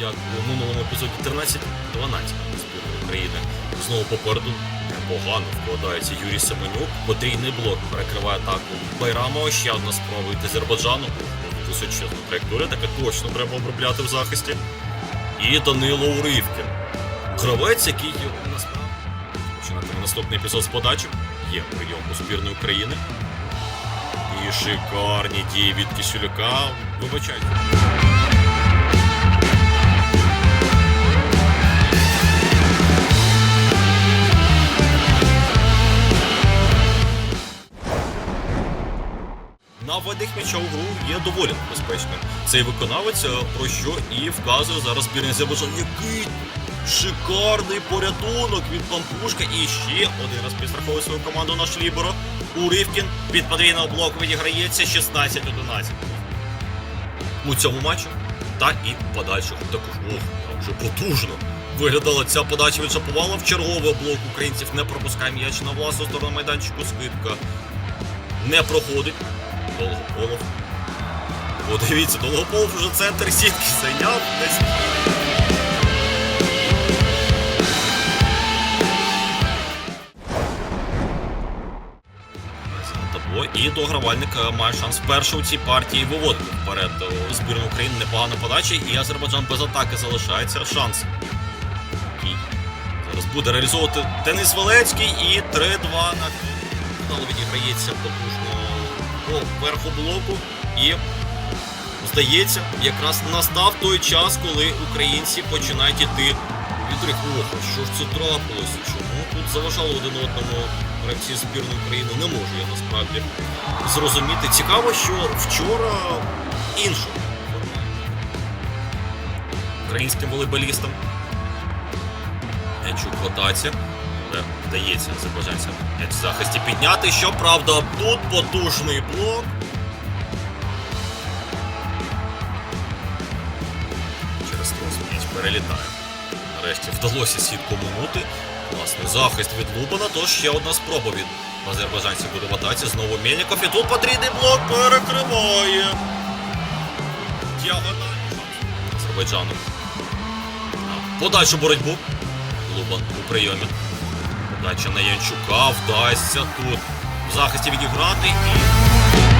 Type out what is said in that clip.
11-12 збірної України. Знову попереду непогано вкладається Юрій Семенюк. Потрійний блок перекриває атаку Байрамова. Ще одна спроба від Азербайджану. Височезна траєкторія, таке точно треба обробляти в захисті. І Данило Уривкін. Гравець, який насправді починати наступний епізод з подачі. Є прийом у збірної України. І шикарні дії від Кисюляка. Вибачайте. На ведих м'яча гру є доволі небезпечним. Цей виконавець, е, про що і вказує зараз збірний Азербайджан. Який шикарний порятунок від Пампушка. І ще один раз підстраховує свою команду наш Ліборо. Уривкін під подвійного блоку відіграється 16-11 у цьому матчі. Та і подальших також. Ох, як же потужно. Виглядала ця подача від Шаповала в черговий блок українців не пропускає м'яч на власну сторону майданчику. Скидка не проходить. Долгополов. Подивіться, Долгополов вже центр сітки зайняв десь. Табло. І догравальник має шанс вперше у цій партії виводити вперед е, збірну України непогана подача, і Азербайджан без атаки залишається шанс. Зараз буде реалізовувати Денис Велецький і 3-2 на відіграється потужно по верху блоку. І здається, якраз настав той час, коли українці починають іти від що ж це трапилося? Чому тут заважали один одному гравці збірної України? Не можу я насправді зрозуміти. Цікаво, що вчора іншу українським волейболістам Нечу квотація. Але вдається азербайджанцям в захисті підняти. Щоправда, тут потужний блок. Через трос м'яч перелітає. Нарешті вдалося сітку минути. Власне, захист від Лубана, тож ще одна спроба від азербайджанців буде в. Знову Мельников. І тут потрійний блок перекриває. Діагональний шанс Азербайджану. Подальшу боротьбу. Лубан у прийомі. Дача на Янчука вдасться тут в захисті відіграти і.